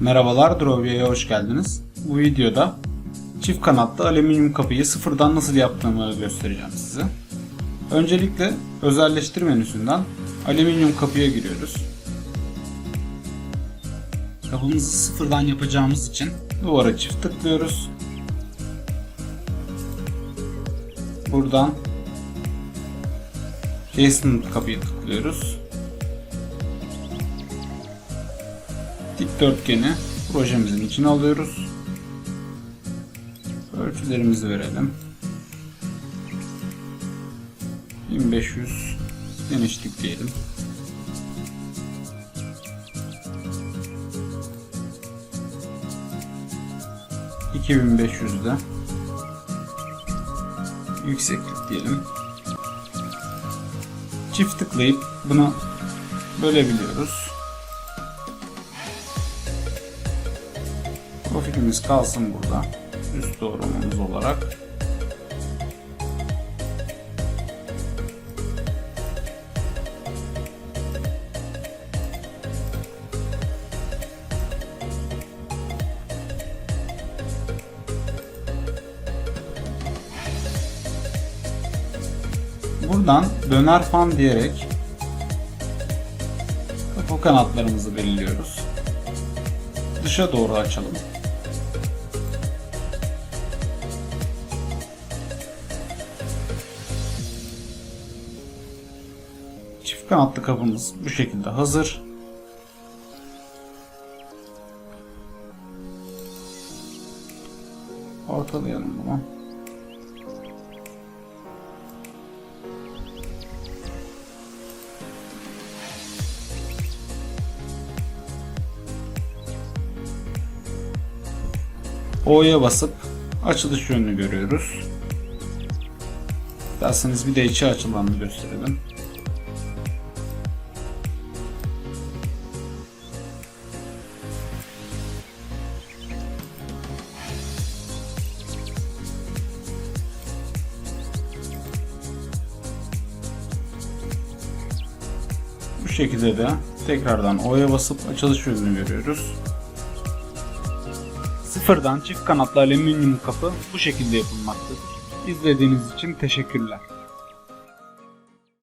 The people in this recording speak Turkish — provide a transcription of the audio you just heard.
Merhabalar Drovya'ya hoş geldiniz. Bu videoda çift kanatlı alüminyum kapıyı sıfırdan nasıl yaptığımı göstereceğim size. Öncelikle özelleştir menüsünden alüminyum kapıya giriyoruz. Kapımızı sıfırdan yapacağımız için duvara çift tıklıyoruz. Buradan Jason kapıyı tıklıyoruz. Dikdörtgeni projemizin içine alıyoruz. Ölçülerimizi verelim. 1500 genişlik diyelim. ...2500'de... ...yükseklik diyelim. Çift tıklayıp bunu bölebiliyoruz. Profilimiz kalsın burada. Üst doğrulmamız olarak. Buradan döner fan diyerek kapı kanatlarımızı belirliyoruz. Dışa doğru açalım. Kanatlı kapımız bu şekilde hazır. Ortalayalım bunu. O'ya basıp açılış yönünü görüyoruz. İsterseniz bir de içi açılanını gösterelim. Şekilde de tekrardan O'ya basıp açılış yönünü görüyoruz. Sıfırdan çift kanatlı alüminyum kapı bu şekilde yapılmaktadır. İzlediğiniz için teşekkürler.